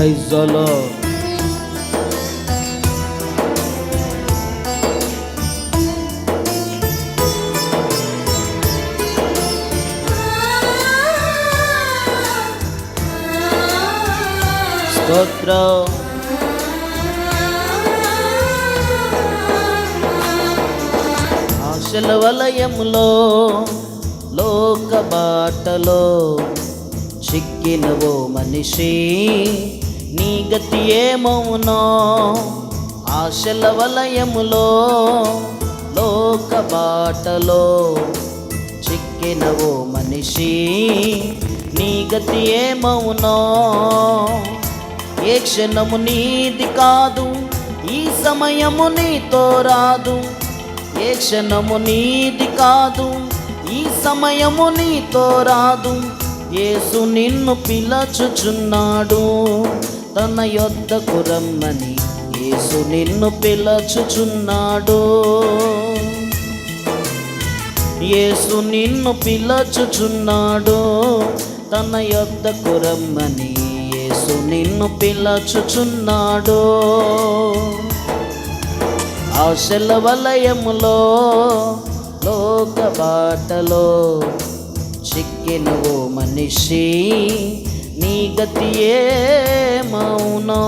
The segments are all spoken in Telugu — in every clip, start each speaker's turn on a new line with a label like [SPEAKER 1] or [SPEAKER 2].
[SPEAKER 1] ప్రైజలో స్తోత్రం ఆశల వలయములో లోక బాటలో చిక్కినవో మనిషి నీ గతి ఏమవునో ఆశల వలయములో లోక బాటలో చిక్కినవో మనిషి నీ గతి ఏమవునో ఏ క్షణము నీది కాదు ఈ సమయము నీతో రాదు. ఏ క్షణము నీది కాదు ఈ సమయము నీతో రాదు. ఏసు నిన్ను పిలచుచున్నాడు. తన యొద్దకు రమ్మని యేసు నిన్ను పిలచుచున్నాడు. యేసు నిన్ను పిలచుచున్నాడు. తన యొద్దకు రమ్మని యేసు నిన్ను పిలచుచున్నాడు. ఆశల వలయములో లోక బాటలో చిక్కినవో మనిషి నీ గతియే మౌనో.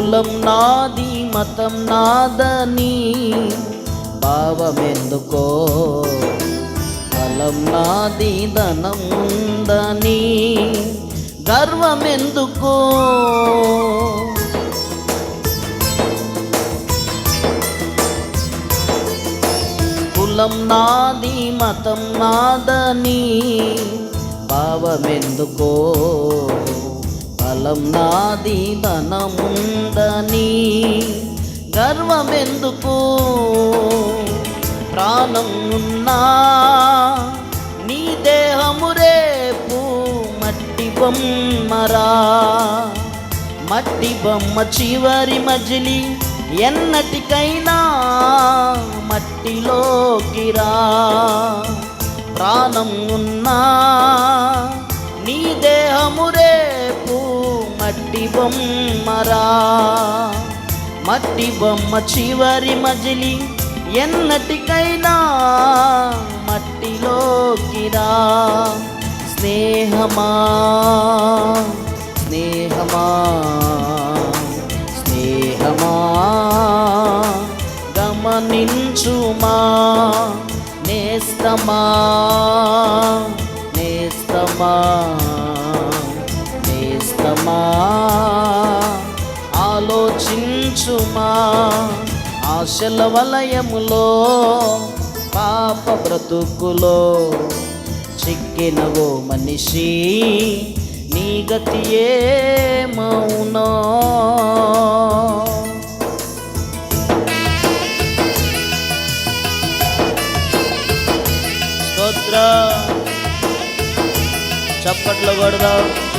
[SPEAKER 1] కులం నాది మతం నాదని భావమెందుకో? బలం నాది ధనందని గర్వమెందుకో? కులం నాది మతం నాదని భావమెందుకో? బలం నాది ధనముందని గర్వమెందుకు? ప్రాణం ఉన్నా నీ దేహము రేపు మట్టి బొమ్మరా? మట్టి బొమ్మ చివరి మజిలి ఎన్నటికైనా మట్టిలోకి రా ప్రాణం ఉన్నా నీ దేహము రేపు మట్టి బొమ్మరా. మట్టి బొమ్మ చివరి మజిలి ఎన్నటికైనా మట్టిలోకిరా. స్నేహమా స్నేహమా స్నేహమా. గమనించుమా నేస్తమా నేస్తమా. ఆలోచించుమా ఆలోచించుమా? ఆశల వలయములో పాప బ్రతుకులో చిక్కినవో మనిషి నీ గతి ఏమౌనో? స్తోత్ర. చప్పట్లు కొడదాం.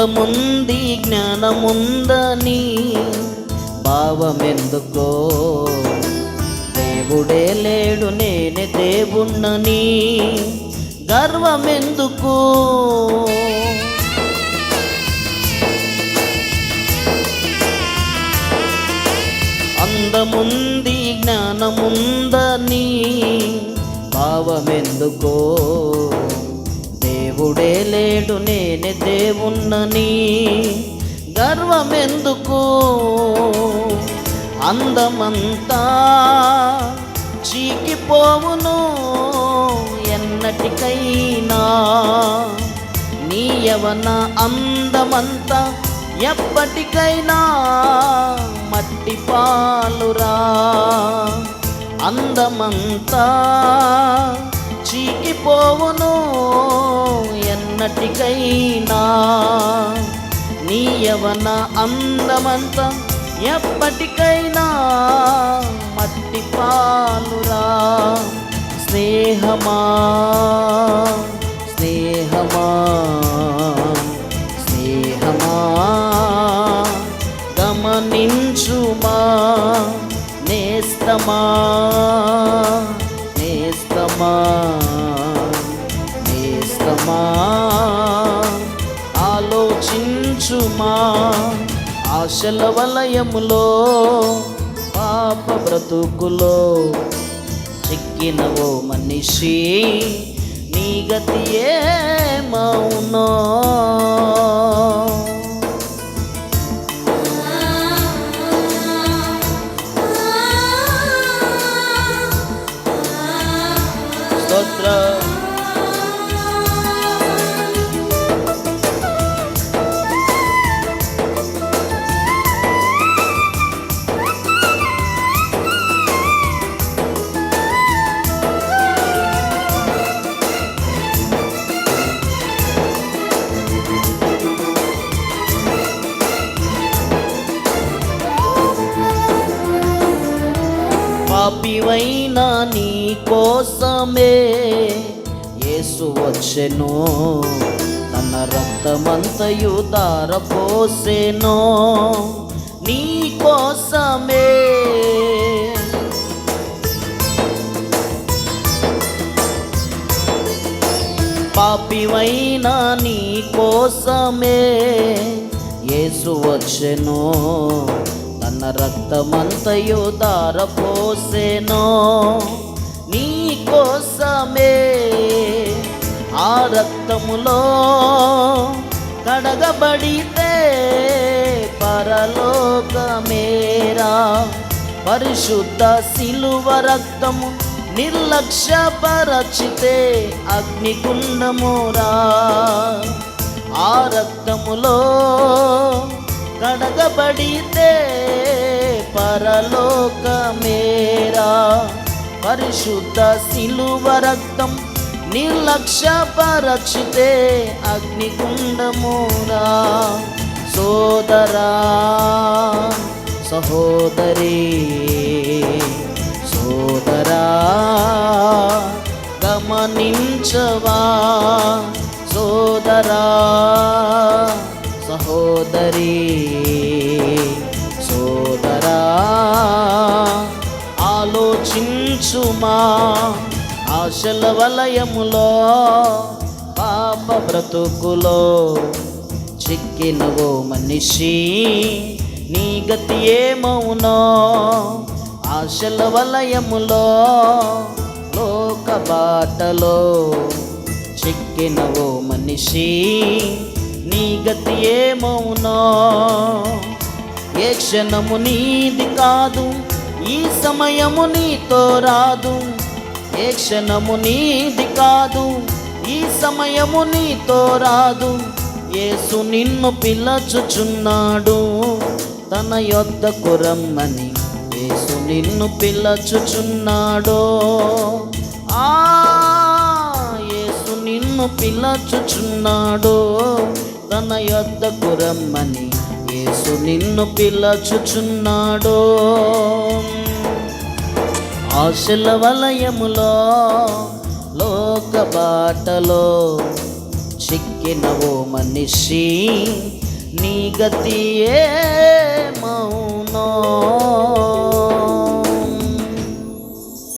[SPEAKER 1] అందముంది జ్ఞానముందని భావమెందుకో? దేవుడే లేడు నేనే దేవుణ్ణని గర్వమెందుకు? అందముంది జ్ఞానముందని భావమెందుకో? లేడు నేనే దేవుణ్ణని. గర్వమెందుకు? అందమంతా చీకిపోవును ఎన్నటికైనా. నీ యవన అందమంతా ఎప్పటికైనా మట్టి పాలురా. అందమంతా చీకిపోవును నటికైనా నీ యవన అందమంతా ఎప్పటికైనా మట్టి పాలురా. స్నేహమా స్నేహమా స్నేహమా. గమనించుమా నేస్తమా నేస్తమా నేస్తమా. ఆలోచించుమా ఆశల వలయములో పాప బ్రతుకులో చిక్కినవో మనిషి నీ గతి ఏమౌనో కోసమే యేసు వచ్చెను. తన రక్తమంతయు దారపోసెను నీ కోసమే పాపివైన నీ కోసమే యేసు వచ్చెను. తన రక్తమంతయు దారపోసెను నీ కోసమే ఆ రక్తములో కడగబడితే పరలోకమేరా. పరిశుద్ధ సిలువ రక్తము నిర్లక్ష్యపరచితే అగ్నికుండమురా ఆ రక్తములో కడగబడితే పరలోకమేరా. పరిశుద్ధ శిలువ రక్తం నిర్లక్ష్య పరక్షితే అగ్నికుండమురా సోదరా సహోదరి సోదరా గమనించవా? సోదరా సహోదరీ. ఆలోచించుమా ఆశల వలయములో పాప బ్రతుకులో చిక్కినవో మనిషి నీ గతి ఏమవునో ఆశల వలయములో లోక బాటలో చిక్కినవో మనిషి నీ గతి ఏమవునో ఏ క్షణము నీది కాదు ఈ సమయము నీతో రాదు ఏ క్షణము నీది కాదు. ఈ సమయము నీతో రాదు యేసు నిన్ను పిల్లచుచున్నాడు తన యొద్దకు రమ్మని యేసు నిన్ను పిల్లచుచున్నాడు ఆ యేసు నిన్ను పిల్లచుచున్నాడు తన యొద్దకు రమ్మని యేసు నిన్ను పిలచుచున్నాడో. ఆశల వలయములో లోక బాటలో చిక్కిన ఓ మనిషి నీ గతి ఏ మౌనో.